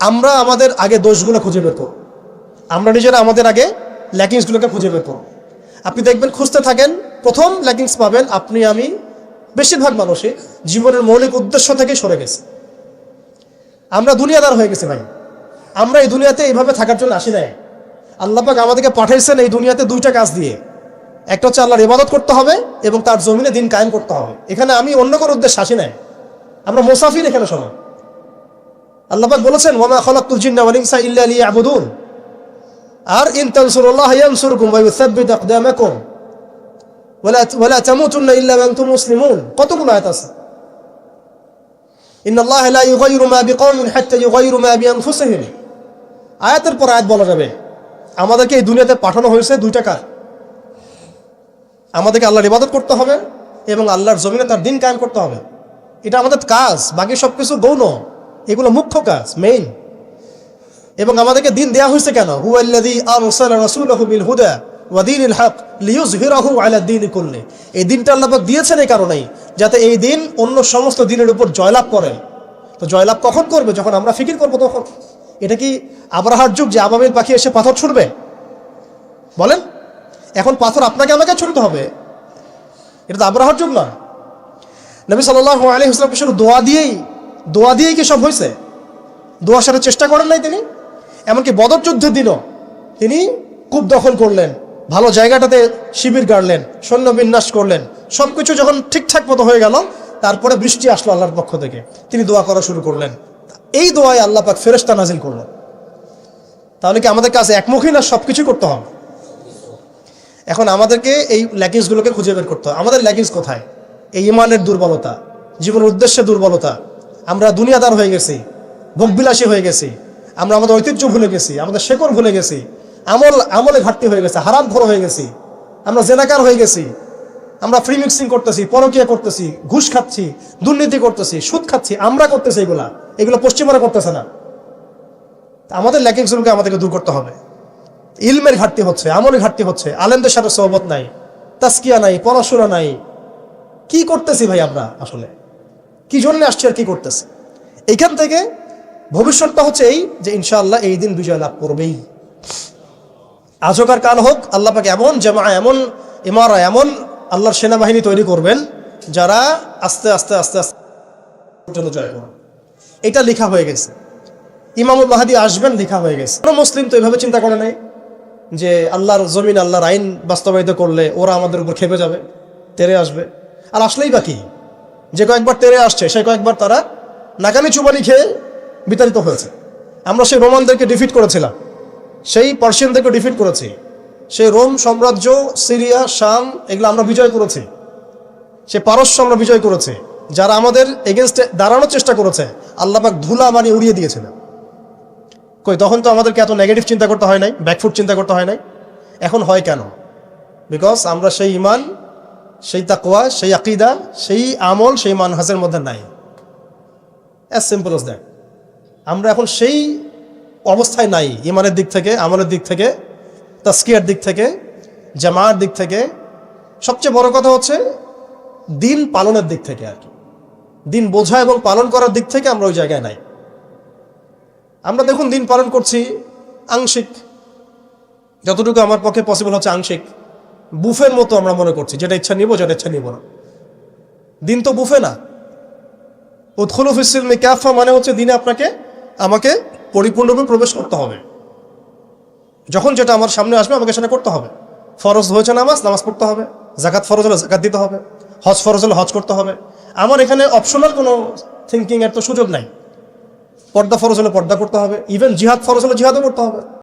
আমরা আমাদের আগে দোষগুলো খুঁজে করব আমরা নিজেরা আমাদের আগে ল্যাকিংসগুলোকে খুঁজে করব আপনি দেখবেন খুঁজতে থাকেন, প্রথম ল্যাকিংস পাবেন আপনি, আমি বেশিরভাগ মানুষই জীবনের মৌলিক উদ্দেশ্য থেকে সরে গেছে। আমরা দুনিয়াদার হয়ে গেছি ভাই। আমরা এই দুনিয়াতে এইভাবে থাকার জন্য আসি নাই। আল্লাপাক আমাদেরকে পাঠাইছেন এই দুনিয়াতে দুইটা কাজ দিয়ে। একটা হচ্ছে আল্লাহর ইবাদত করতে হবে এবং তার জমিনে দিন কায়েম করতে হবে। এখানে আমি অন্য কোনো উদ্দেশ্যে আসি নাই। আমরা মোসাফির এখানে শোনো আল্লাপাক বলেছেন ওমা খলাকুল জিন্না ওয়াল ইনসা ইল্লা আর ইন কতগুলো আছে? আল্লাহ পর আয়াত বলা যাবে, আমাদেরকে এই দুনিয়াতে পাঠানো হয়েছে দুইটা কাজ আমাদেরকে আল্লাহর ইবাদত করতে হবে এবং আল্লাহর জমিনে তার দিন কায়েম করতে হবে। এটা আমাদের কাজ, বাকি সব কিছু গৌণ। এগুলো মুখ্য কাজ মেইন এবং আমাদেরকে দিন দেয়া হয়েছে কেন? হুয়াল্লাযী আরসালা রাসূলাহু বিল হুদা ওয়া দীনিল হক লিইয়ুযহিরাহু আলা দীনি কুল্লি। এই দিনটা আল্লাহ দিয়েছেন এই কারণেই, যাতে এই দিন অন্য সমস্ত দিনের উপর জয়লাভ করে। তো জয়লাভ কখন করবে? যখন আমরা ফিকির করব তখন। এটা কি আবরাহার যুগ যে আবাবিল পাখি এসে পাথর ছুড়বে? বলেন। এখন পাথর আপনাকে আমাকে ছুটতে হবে। এটা তো আবরাহার যুগ না নবী সাল্লাহ আলী ইসলাম শুধু দোয়া দিয়েই দোয়া দিয়েই কি সব হয়েছে? দোয়া সাথে চেষ্টা করেন নাই তিনি? এমনকি বদর যুদ্ধের দিনও তিনি কূপ দখল করলেন, ভালো জায়গাটাতে শিবির গাড়লেন, সৈন্য বিন্যাস করলেন সব কিছু যখন ঠিকঠাক মতো হয়ে গেল, তারপরে বৃষ্টি আসলো আল্লাহর পক্ষ থেকে। তিনি দোয়া করা শুরু করলেন। এই দোয়ায় আল্লাহ পাক ফেরেস্তা নাজিল করলেন। তাহলে কি আমাদের কাছে একমুখী না সব কিছু করতে হবে? এখন আমাদেরকে এই ল্যাকিংসগুলোকে খুঁজে বের করতে হবে। আমাদের ল্যাকিংস কোথায়? এই ইমানের দুর্বলতা, জীবনের উদ্দেশ্যে দুর্বলতা আমরা দুনিয়াদার হয়ে গেছি, ভোগবিলাসী হয়ে গেছি, আমরা আমাদের ঐতিহ্য ভুলে গেছি, আমাদের শেকড় ভুলে গেছি, আমল, আমলে ঘাটতি হয়ে গেছে, হারাম ঘর হয়ে গেছি, আমরা জেনাকার হয়ে গেছি, আমরা ফ্রি মিক্সিং করতেছি, পরকিয়া করতেছি, ঘুষ খাচ্ছি, দুর্নীতি করতেছি, সুদ খাচ্ছি, আমরা করতেছি এগুলা, এগুলো পশ্চিমারা করতেছে না। আমাদের ল্যাকিংসগুলোকে আমাদেরকে দূর করতে হবে। ইলমের ঘাটতি হচ্ছে, আমলের ঘাটতি হচ্ছে, আলেমদের সাথে সহবত নাই, তাস্কিয়া নাই, পড়াশোনা নাই, কি করতেছি ভাই আমরা আসলে? কি জন্য আসছে আর কি করতেছে? এইখান থেকে ভবিষ্যৎটা হচ্ছে এই যে ইনশাআল্লাহ এই দিন বিজয় লাভ করবেই। আজকার কাল হোক, আল্লাহ পাকে এমন জামা এমন ইমারা এমন আল্লাহর সেনাবাহিনী তৈরি করবেন যারা আস্তে আস্তে আস্তে আস্তে জয় করবে। এটা লেখা হয়ে গেছে। ইমামুল মাহাদি আসবেন, লেখা হয়ে গেছে। কোনো মুসলিম তো এভাবে চিন্তা করে নাই যে আল্লাহর জমিন, আল্লাহর আইন বাস্তবায়িত করলে ওরা আমাদের উপর খেপে যাবে, তেরে আসবে। আর আসলেই বাকি যে কয়েকবার তেরে আসছে, সেই কয়েকবার তারা নাকানি চুবানি খেয়ে বিতাড়িত হয়েছে। আমরা সেই রোমানদেরকে ডিফিট করেছিলাম। সেই পার্সিয়ানদেরকে ডিফিট করেছি। সেই রোম সাম্রাজ্য, সিরিয়া, শাম, এগুলো আমরা বিজয় করেছি। সে পারস্য আমরা বিজয় করেছি। যারা আমাদের এগেনস্টে দাঁড়ানোর চেষ্টা করেছে আল্লাপাক ধুলা মানি উড়িয়ে দিয়েছিলেন। কই, তখন তো আমাদেরকে এত নেগেটিভ চিন্তা করতে হয় নাই ব্যাকফুট চিন্তা করতে হয় নাই। এখন হয় কেন? বিকজ আমরা সেই ইমান সেই তাকোয়া সেই আকিদা, সেই আমল, সেই মানহাসের মধ্যে নাই। অ্যাজ সিম্পল as দ্যাট আমরা এখন সেই অবস্থায় নাই, ইমানের দিক থেকে, আমলের দিক থেকে তাস্কিয়ার দিক থেকে, জামার দিক থেকে। সবচেয়ে বড় কথা হচ্ছে দিন পালনের দিক থেকে আর কি। দিন বোঝা এবং পালন করার দিক থেকে আমরা ওই জায়গায় নাই। আমরা দেখুন দিন পালন করছি আংশিক। যতটুকু আমার পক্ষে পসিবল হচ্ছে আংশিক। বুফের মতো আমরা মনে করছি, যেটা ইচ্ছা নিব, যেটা ইচ্ছা নিব না। দিন তো বুফে না। উৎখুলুফ ক্যাফা মানে হচ্ছে দিনে আপনাকে, আমাকে পরিপূর্ণরূপে প্রবেশ করতে হবে। যখন যেটা আমার সামনে আসবে, আমাকে সেটা করতে হবে। ফরজ হয়েছে নামাজ নামাজ পড়তে হবে। জাকাত ফরজ হলে জাকাত দিতে হবে। হজ ফরজ হলে হজ করতে হবে। আমার এখানে অপশনাল কোনো থিঙ্কিং এর তো সুযোগ নাই। পর্দা ফরজ হলে পর্দা করতে হবে। ইভেন জিহাদ ফরজ হলে জিহাদও করতে হবে।